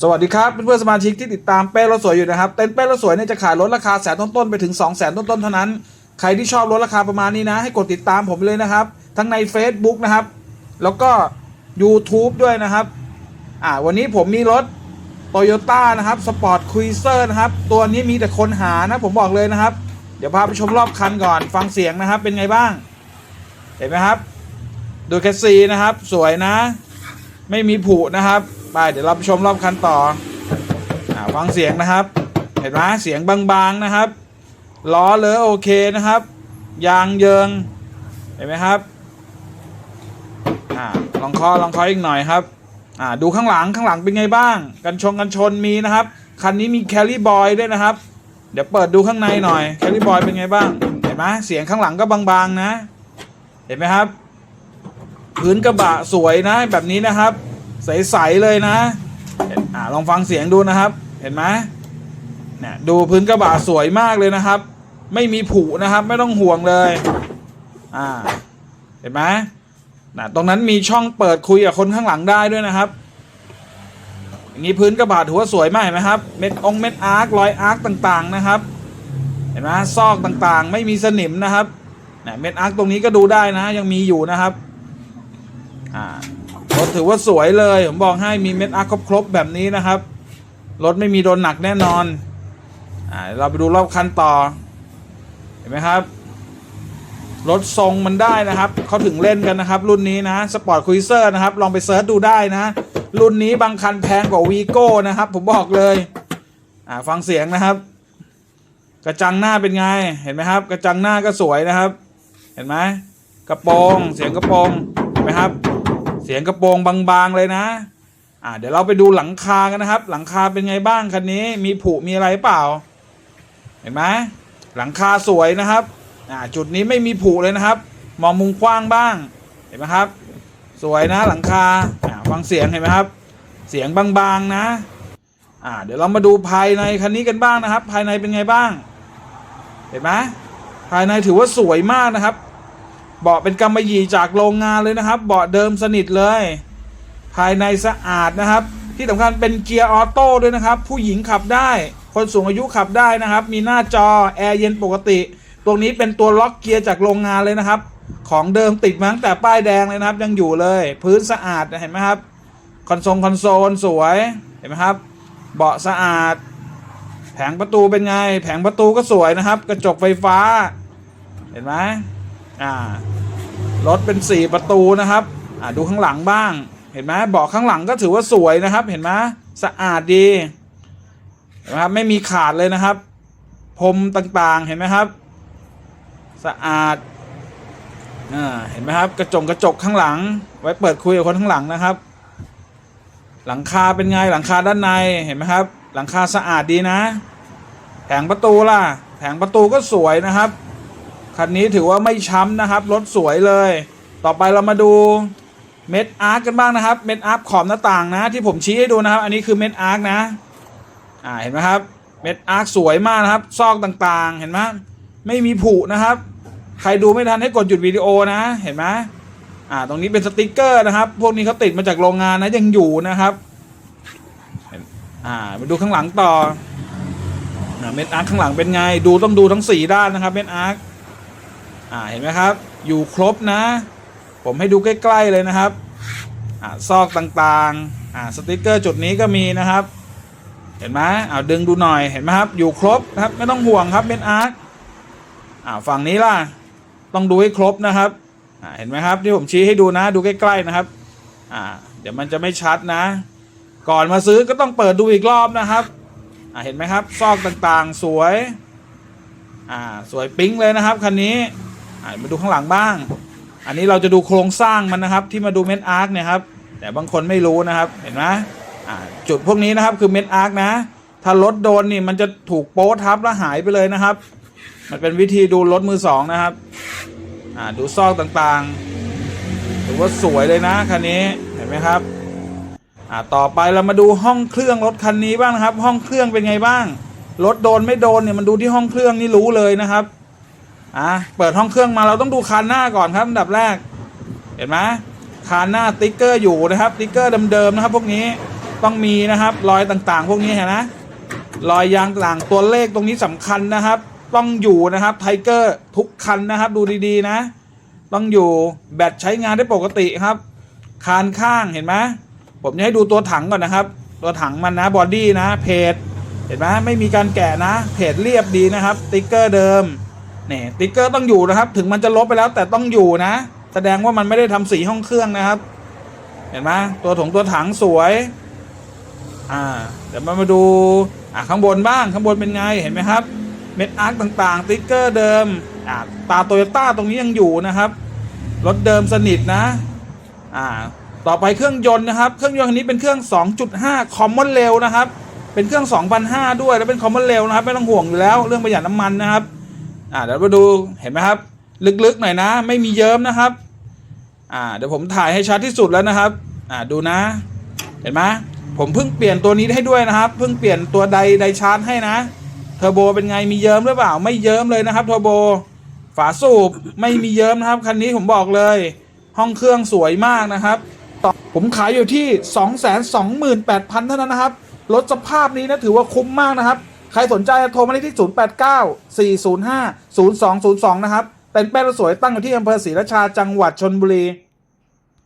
สวัสดีครับเพื่อนๆสมาชิกที่ติดตามเป้รถสวยอยู่นะครับ เต็นท์เป้รถสวยเนี่ยจะขายรถราคาแสนต้นๆไปถึง2 0 0แสนต้นๆเท่านั้น ใครที่ชอบรถราคาประมาณนี้นะ ให้กดติดตามผมเลยนะครับ ทั้งใน Facebook นะครับ แล้วก็ YouTube ด้วยนะครับอ่าวันนี้ผมมีรถ Toyota นะครับสปอร์ตคุยเซอร์นะครับ ตัวนี้มีแต่คนหานะ ผมบอกเลยนะครับ เดี๋ยวพาไปชมรอบคันก่อนฟังเสียงนะครับ เป็นไงบ้าง เห็นไหมครับ ดูแคสซีนะครับ สวยนะ ไม่มีผุนะครับ ไปเดี๋ยวเราไปชมรอบคันต่ออฟังเสียงนะครับ เห็นไหมเสียงบางๆนะครับ ล้อเลอะโอเคนะครับ ยางเยิง เห็นไหมครับอลองคอลองคออีกหน่อยครับดูข้างหลังข้างหลังเป็นไงบ้าง กันชงกันชนมีนะครับ คันนี้มีแคลรี่บอยด้วยนะครับ เดี๋ยวเปิดดูข้างในหน่อยแคลรี่บอยเป็นไงบ้าง เห็นไหมเสียงข้างหลังก็บางๆนะ เห็นไหมครับ พื้นกระบะสวยนะแบบนี้นะครับ ใสๆเลยนะเห็นอ่าลองฟังเสียงดูนะครับ เห็นไหมเนี่ยดูพื้นกระบะสวยมากเลยนะครับ ไม่มีผุนะครับ ไม่ต้องห่วงเลย อ่า เห็นไหมนะตรงนั้นมีช่องเปิดคุยกับคนข้างหลังได้ด้วยนะครับอย่างนี้พื้นกระบะถือว่าสวยมากเห็นไหมครับ เม็ดองเม็ดอาร์ครอยอาร์คต่างๆนะครับ เห็นไหมซอกต่างๆ ไม่มีสนิมนะครับเนี่ยเม็ดอาร์คตรงนี้ก็ดูได้นะ ยังมีอยู่นะครับ อ่า รถถือว่าสวยเลย ผมบอกให้มีเม็ดอาร์คครบแบบนี้นะครับ รถไม่มีโดนหนักแน่นอนอ่าเราไปดูรอบคันต่อ เห็นไหมครับ รถทรงมันได้นะครับ เขาถึงเล่นกันนะครับ รุ่นนี้นะสปอร์ตคุยเซอร์นะครับ ลองไปเซิร์ชดูได้นะ รุ่นนี้บางคันแพงกว่าวีโก้นะครับ ผมบอกเลยอ่าฟังเสียงนะครับ กระจังหน้าเป็นไง เห็นไหมครับ กระจังหน้าก็สวยนะครับ เห็นไหมกระโปรงเสียงกระโปรงเห็นไหมครับ เสียงกระโปรงบางๆเลยนะ อ่า เดี๋ยวเราไปดูหลังคากันนะครับ หลังคาเป็นไงบ้างคันนี้ มีผุมีอะไรเปล่า เห็นไหมหลังคาสวยนะครับ อ่า จุดนี้ไม่มีผุเลยนะครับ มองมุมกว้างบ้าง เห็นไหมครับ สวยนะหลังคา อ่าฟังเสียงเห็นไหมครับ เสียงบางๆนะ อ่า เดี๋ยวเรามาดูภายในคันนี้กันบ้างนะครับ ภายในเป็นไงบ้าง เห็นไหมภายในถือว่าสวยมากนะครับ เบาะเป็นกำมะหยี่จากโรงงานเลยนะครับ เบาะเดิมสนิทเลย ภายในสะอาดนะครับ ที่สำคัญเป็นเกียร์ออโต้ด้วยนะครับ ผู้หญิงขับได้ คนสูงอายุขับได้นะครับ มีหน้าจอแอร์เย็นปกติ ตรงนี้เป็นตัวล็อกเกียร์จากโรงงานเลยนะครับ ของเดิมติดมาตั้งแต่ป้ายแดงเลยนะครับ ยังอยู่เลย พื้นสะอาดเห็นไหมครับ คอนโซลคอนโซลสวยเห็นไหมครับ เบาะสะอาด แผงประตูเป็นไง แผงประตูก็สวยนะครับ กระจกไฟฟ้า เห็นไหม อ่ารถเป็นสี่ประตูนะครับอ่าดูข้างหลังบ้าง เห็นไหมเบาะข้างหลังก็ถือว่าสวยนะครับ เห็นไหมสะอาดดีนไหมครับไม่มีขาดเลยนะครับพรมต่างๆเห็นไหมครับ สะอาดอ่าเห็นไหมครับ กระจกกระจกข้างหลัง ไว้เปิดคุยกับคนข้างหลังนะครับ หลังคาเป็นไงหลังคาด้านในเห็นไหมครับ หลังคาสะอาดดีนะ แผงประตูล่ะ แผงประตูก็สวยนะครับ คันนี้ถือว่าไม่ช้ำนะครับ รถสวยเลย ต่อไปเรามาดูเม็ดอาร์กันบ้างนะครับ เม็ดอาร์ขอบหน้าต่างนะ ที่ผมชี้ให้ดูนะครับ อันนี้คือเม็ดอาร์คนะ อ่า เห็นไหมครับ เม็ดอาร์คสวยมากนะครับ ซอกต่างๆ เห็นไหมไม่มีผุนะครับ ใครดูไม่ทันให้กดหยุดวิดีโอนะ เห็นไหมอ่า ตรงนี้เป็นสติกเกอร์นะครับ พวกนี้เขาติดมาจากโรงงานนะ ยังอยู่นะครับ อ่า มาดูข้างหลังต่อเม็ดอาร์ข้างหลังเป็นไง ดูต้องดูทั้งสี่ด้านนะครับ เม็ดอาร์ อ่าเห็นไหมครับ อยู่ครบนะ ผมให้ดูใกล้ ๆ เลยนะครับอ่าซอกต่างๆอ่าสติกเกอร์จุดนี้ก็มีนะครับ เห็นไหมเอาดึงดูหน่อยเห็นไหมครับ อยู่ครบครับไม่ต้องห่วงครับเบนอาร์คอ่าฝั่งนี้ล่ะต้องดูให้ครบนะครับอ่าเห็นไหมครับที่ผมชี้ให้ดูนะดูใกล้ๆนะครับอ่าเดี๋ยวมันจะไม่ชัดนะ ก่อนมาซื้อก็ต้องเปิดดูอีกรอบนะครับอ่าเห็นไหมครับ ซอกต่างๆสวยอ่าสวยปิ๊งเลยนะครับคันนี้ มาดูข้างหลังบ้าง อันนี้เราจะดูโครงสร้างมันนะครับ ที่มาดูเม็ดอาร์คเนี่ยครับแต่บางคนไม่รู้นะครับเห็นไหมจุดพวกนี้นะครับคือเม็ดอาร์คนะ ถ้ารถโดนนี่มันจะถูกโป๊ทับแล้วหายไปเลยนะครับ มันเป็นวิธีดูรถมือสองนะครับดูซอกต่างๆถือว่าสวยเลยนะคันนี้เห็นไหมครับต่อไปเรามาดูห้องเครื่องรถคันนี้บ้างนะครับ ห้องเครื่องเป็นไงบ้างรถโดนไม่โดนเนี่ยมันดูที่ห้องเครื่องนี่รู้เลยนะครับ อะเปิดห้องเครื่องมาเราต้องดูคานหน้าก่อนครับอันดับแรก เห็นไหมคานหน้าติ๊กเกอร์อยู่นะครับติ๊กเกอร์เดิมๆนะครับ พวกนี้ต้องมีนะครับรอยต่างๆ พวกนี้เห็นนะรอยยางต่างตัวเลขตรงนี้สำคัญนะครับ ต้องอยู่นะครับไทเกอร์ทุกคันนะครับ ดูดีๆนะ ต้องอยู่แบตใช้งานได้ปกติครับ คานข้างเห็นไหมผมจะให้ดูตัวถังก่อนนะครับ ตัวถังมันนะบอดี้นะเพจเห็นไหมไม่มีการแกะนะเพจเรียบดีนะครับติ๊กเกอร์เดิม นี่ยติ๊กเกอร์ต้องอยู่นะครับ ถึงมันจะลบไปแล้วแต่ต้องอยู่นะ แสดงว่ามันไม่ได้ทำสีห้องเครื่องนะครับ เห็นไหมตัวถงตัวถังสวย อ่า เดี๋ยวมามาดู อ่าข้างบนบ้างข้างบนเป็นไงเห็นไหมครับ เม็ดอาร์คต่างๆ ติ๊กเกอร์เดิม อ่าตาโตโยต้าตรงนี้ยังอยู่นะครับ รถเดิมสนิทนะ อ่า ต่อไปเครื่องยนต์นะครับ เครื่องยนต์คันนี้เป็นเครื่อง 2.5 Common Rail นะครับ เป็นเครื่อง2,500ด้วยแล้วเป็น Common Rail นะครับ ไม่ต้องห่วงอยู่แล้ว เรื่องประหยัดน้ำมันนะครับ อ่าเดี๋ยวมาดูเห็นไหมครับ ลึกๆหน่อยนะ ไม่มีเยิ้มนะครับ อ่าเดี๋ยวผมถ่ายให้ชัดที่สุดแล้วนะครับ อ่าดูนะ เห็นไหมผมเพิ่งเปลี่ยนตัวนี้ให้ด้วยนะครับ เพิ่งเปลี่ยนตัวไดไดชาร์จให้นะเทอร์โบเป็นไงมีเยิ้มหรือเปล่า ไม่เยิ้มเลยนะครับเทอร์โบฝาสูบไม่มีเยิ้มนะครับคันนี้ผมบอกเลย ห้องเครื่องสวยมากนะครับ ผมขายอยู่ที่ 228,000เท่านั้นนะครับ รถสภาพนี้นะถือว่าคุ้มมากนะครับ ใครสนใจโทรมาได้ที่ 089 405 0202 นะครับ เป็นแป้งรถสวยตั้งอยู่ที่อำเภอศรีราชาจังหวัดชนบุรี